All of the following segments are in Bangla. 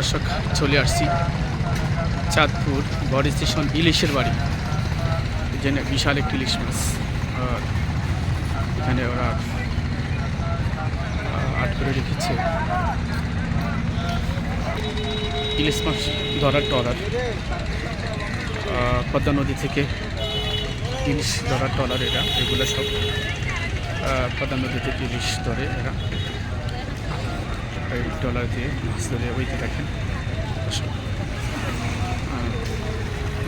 দর্শক চলে আসছি। চাঁদপুর বড় স্টেশন ইলিশের বাড়ি। যেখানে বিশাল একটি ইলিশ মাছ। আর এখানে ওরা আট করে রেখেছে। ইলিশ মাছ ধরার আহ, পদ্মা নদী থেকে ইলিশ ধরার টলার এরা এগুলো সব পদ্মা নদী থেকে ইলিশ ধরে এরা। এই টলার দিয়ে মাছ ধরে ওইতে দেখেন।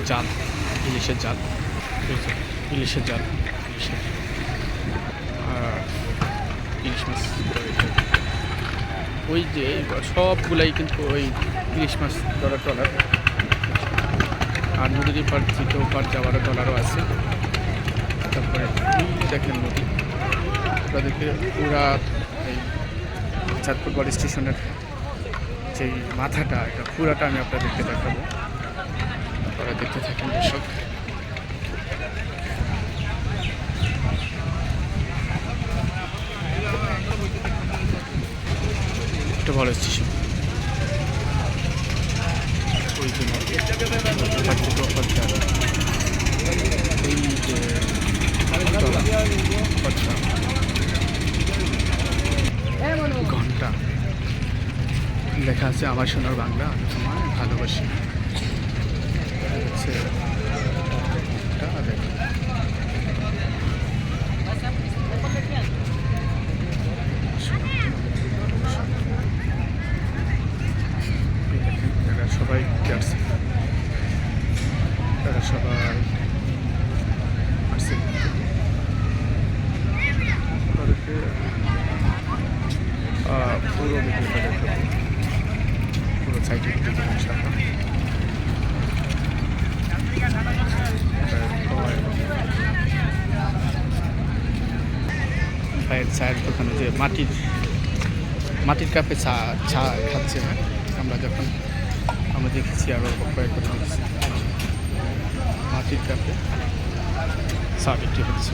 জাল, ইলিশের জাল। ইলিশের জাল ইলিশ মাছ ওই যে সবগুলাই কিন্তু ওই ইলিশ মাছ ধরার টলার আর নদীর পার থেকে পার যাওয়ারও টলারও আছে। তারপরে দেখেন নদী। তাদেরকে পুরা এই চাঁদপুর বড় স্টেশনের যেই মাথাটা, এটা পুরাটা আমি আপনাদেরকে দেখাবো। আপনারা দেখতে থাকেন, দর্শক। একটা বড় স্টেশন ওই যে নদী, তার থেকে ওপার যাওয়া। এই যে তলা, পদ্মা, ঘণ্টা লেখা আছে, আমার সোনার বাংলা, আমি তোমায় ভালোবাসি। হচ্ছে সবাই আসছে এরা সবাই তাদেরকে পুরো পুরো সাইডে শাখা ভাইয়ের চায়ের দোকানে যে মাটির মাটির কাপে চা চা খাচ্ছে। আমরা যখন আমরা দেখেছি আরও কয়েকবার দেখেছি মাটির কাপে চা বিক্রি হচ্ছে